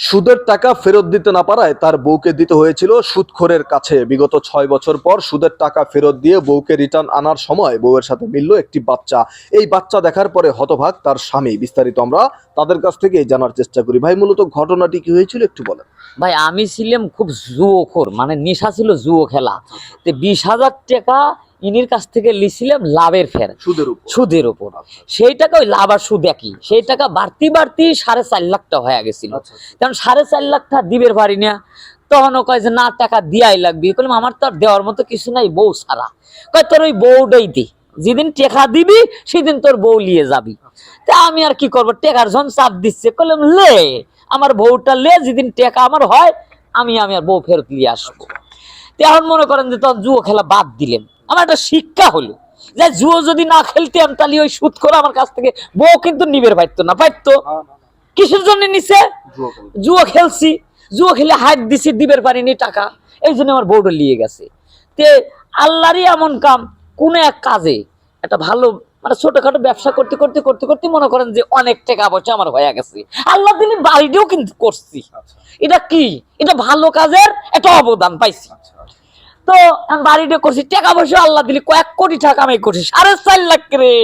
সুদের টাকা ফেরত দিতে না পারায় তার বউকে দিতে হয়েছিল সুদখোরের কাছে। বিগত ছয় বছর পর সুদের টাকা ফেরত দিয়ে বউকে রিটার্ন আনার সময় বউয়ের সাথে মিলল একটি বাচ্চা। এই বাচ্চা দেখার পরে হতভাগ তার স্বামী। বিস্তারিত আমরা তাদের কাছ থেকে জানার চেষ্টা করি। ভাই, মূলত ঘটনাটি কি হয়েছিল একটু বলেন। ভাই, আমি ছিলাম খুব জুয়োখোর মানে নেশা ছিল জুয়ো খেলা। তো বিশ হাজার টাকা ইনির কাছ থেকে লিছিলাম লাভের ফের। সুদের উপর। সেই টাকা ওই লাভ আর সুদ একই। সেই টাকা বাড়তি বাড়তি সাড়ে চার লাখ টাকা হয়ে গেছিল। আচ্ছা, কারণ সাড়ে চার লাখটা দিবের পারি না। তখন ও কয় যে না টাকা দিয়াই লাগবে। বললাম আমার তো আর দেওয়ার মতো কিছু নাই বউ সারা কয় তোর ওই বউটাই দি। যেদিন টেকা দিবি সেদিন তোর বউ নিয়ে যাবি। তা আমি আর কি করব? টেকার যখন চাপ দিচ্ছে। কইলাম লে আমার বউটা লে যেদিন টেকা আমার হয় আমি আমি আর বউ ফেরত নিয়ে আসব। তো এখন মনে করেন যে তখন জুয়ো খেলা বাদ দিলেন। আমার একটা শিক্ষা হলো যে জুয়ো যদি না খেলতাম তাহলে ওই সুদ করে আমার কাছ থেকে বউ কিন্তু নিবের পাইতো না পাইতো কিসের জন্য নিছে? জুয়ো খেলছি। জুয়ো খেলে হাত দিছি দিবের পারিনি টাকা। এই জন্য আমার বউটা নিয়ে গেছে। তে আল্লাহরই এমন কাম কোন এক কাজে একটা ভালো মানে ছোটখাটো ব্যবসা করতে করতে করতে করতে মনে করেন যে অনেক টাকা পয়সা আমার হয়ে গেছে। আল্লাহ দিলে বাড়িটাও কিন্তু করছি। এটা কি? এটা ভালো কাজের একটা অবদান পাইছি। তো বাড়িটা করছি টাকা পয়সা আল্লাহ দিলি, কয়েক কোটি টাকা আমি করছি। সাড়ে চার লাখ রে,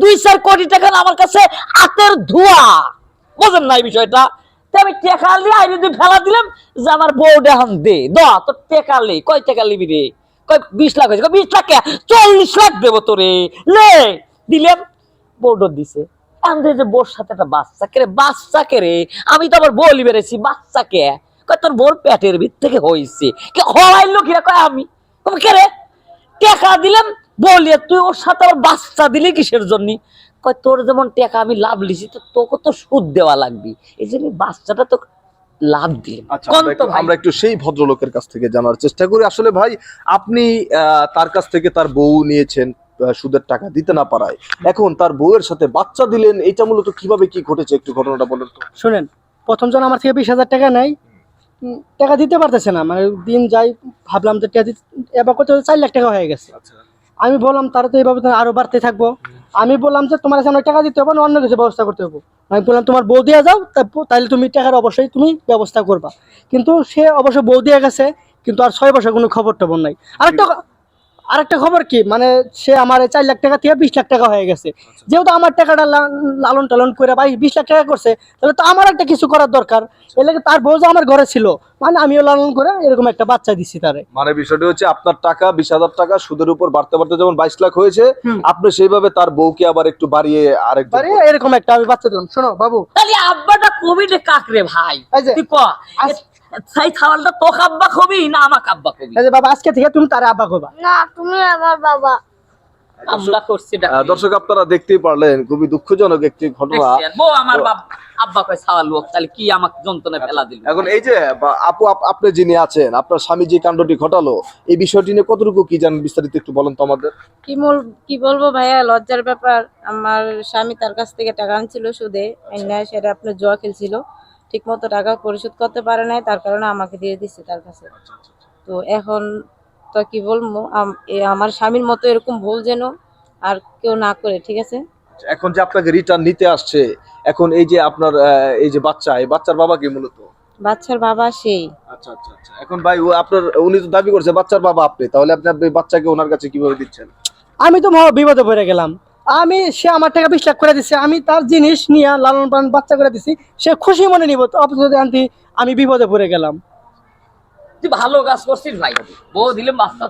দুই চার কোটি টাকা আমার কাছে হাতের ধোয়া। বোঝেন না এই বিষয়টা? আমি টেকা নিয়ে আইরে ফেলা দিলাম যে আমার বউটা এখন দে। দ তোর টেকা লে। কয় টাকা লিবি রে? কয় বিশ লাখ হয়েছে। বিশ লাখ? চল্লিশ লাখ দেবো তোরে। লে, দিলাম। বউডর দিছে। আমি যে বোর সাথে একটা বাচ্চা কে রে? বাচ্চা কে রে? আমি তো আবার বলি বেড়েছি বাচ্চা কে? কয় তোর বোর পেটের ভিত থেকে হয়েছে কে হওয়াইলো কিরা কয় আমি। কে রে? টাকা দিলাম বলি তুই ওর সাথে আবার বাচ্চা দিলি কিসের জন্য? কয় তোর যেমন টাকা আমি লাভ লিছি তো তোকে তো সুদ দেওয়া লাগবে। এই জন্য বাচ্চাটা তো লাভ দিলাম। আচ্ছা আমরা একটু- ভাই? আমরা একটু সেই ভদ্রলোকের কাছ থেকে জানার চেষ্টা করি। আসলে ভাই আপনি আহ, তার কাছ থেকে তার বউ নিয়েছেন সুদের টাকা দিতে না পারায়। এখন তার বউয়ের সাথে বাচ্চা দিলেন এটা মূলত কীভাবে কি ঘটেছে? একটু ঘটনাটা বলেন তো। শুনেন প্রথম জন আমার থেকে বিশ হাজার টাকা নেয় টাকা দিতে পারতেছে না। মানে দিন যাই ভাবলাম যে টাকা দিতে এবার করতে চার লাখ টাকা হয়ে গেছে। আমি বললাম তারা তো এইভাবে আরও আরও বাড়তে থাকব। আমি বললাম যে তোমার সামনে টাকা দিতে হবে না অন্য কিছু ব্যবস্থা করতে হবে? আমি বললাম তোমার বউ দিয়ে যাও তাহলে তুমি টাকার অবশ্যই তুমি ব্যবস্থা করবা। কিন্তু সে অবশ্যই বউ দিয়ে গেছে কিন্তু আর ছয় বছর কোনো খবর টবর নাই। আরেকটা আরেকটা খবর কি? মানে সে আমার চার লাখ টাকা থেকে বিশ লাখ টাকা হয়ে গেছে। যেহেতু আমার টাকাটা লালন টালন করে ভাই বিশ লাখ টাকা করছে তাহলে তো আমার একটা কিছু করার দরকার। এর লাগে তার বউ আমার ঘরে ছিল মানে আমিও লালন করে এরকম একটা বাচ্চা দিচ্ছি তারে। মানে বিষয়টা হচ্ছে আপনার টাকা বিশ হাজার টাকা সুদের উপর বাড়তে বাড়তে যেমন বাইশ লাখ হয়েছে আপনি সেইভাবে তার বউকে আবার একটু বাড়িয়ে আরেক আরে এরকম একটা আমি বাচ্চা দিলাম। শোনো বাবু। আব্বাটা রে কাকরে ভাই? তুই ক? আজ- সাই তো আব্বা কবি না আমাকে আব্বা কবি? এই বাবা আজকে থেকে তুমি তারে আব্বা না তুমি আমার বাবা। আমরা করছি দর্শক আপনারা দেখতেই পারলেন খুবই দুঃখজনক একটি ঘটনা। বউ আমার বাপ আব্বা কয় ছাওয়াল লোক তাহলে কি আমাকে যন্ত্রণা ফেলা দিল? এখন এই যে আপু আপ- আপনি যিনি আছেন আপনার স্বামী যে কাণ্ডটি ঘটালো এই বিষয়টি নিয়ে কতটুকু কি জানেন? বিস্তারিত একটু বলেন তো আমাদের। কি বল কি বলব ভাইয়া লজ্জার ব্যাপার। আমার স্বামী তার কাছ থেকে টাকা আনছিল সুদে সেটা আপনার জুয়া খেলছিল। ঠিক মতো টাকা পরিশোধ করতে পারে নাই তার কারণে আমাকে দিয়ে দিচ্ছে তার কাছে। তো এখন তো কি বলব আমার স্বামীর মতো এরকম ভুল যেন আর কেউ না করে ঠিক আছে? এখন যে আপনাকে রিটার্ন নিতে আসছে এখন এই যে আপনার আহ, এই যে বাচ্চা এই বাচ্চার বাবা কি মূলত? বাচ্চার বাবা সেই। আচ্ছা আচ্ছা আচ্ছা। এখন ভাই ও আপনার উনি তো দাবি করছে বাচ্চার বাবা আপনি তাহলে আপনি আপনি বাচ্চাকে ওনার কাছে কীভাবে দিচ্ছেন? আমি তো মহা বিপদে পড়ে গেলাম। আমি, সে আমার টাকা বিশ লাখ করে দিচ্ছে আমি তার জিনিস নিয়ে লালন পালন বাচ্চা করে দিছি। সে খুশি মনে নিব। তো আমি বিপদে পড়ে গেলাম। ভালো কাজ করছিস ভাই। বউ দিলে বাচ্চা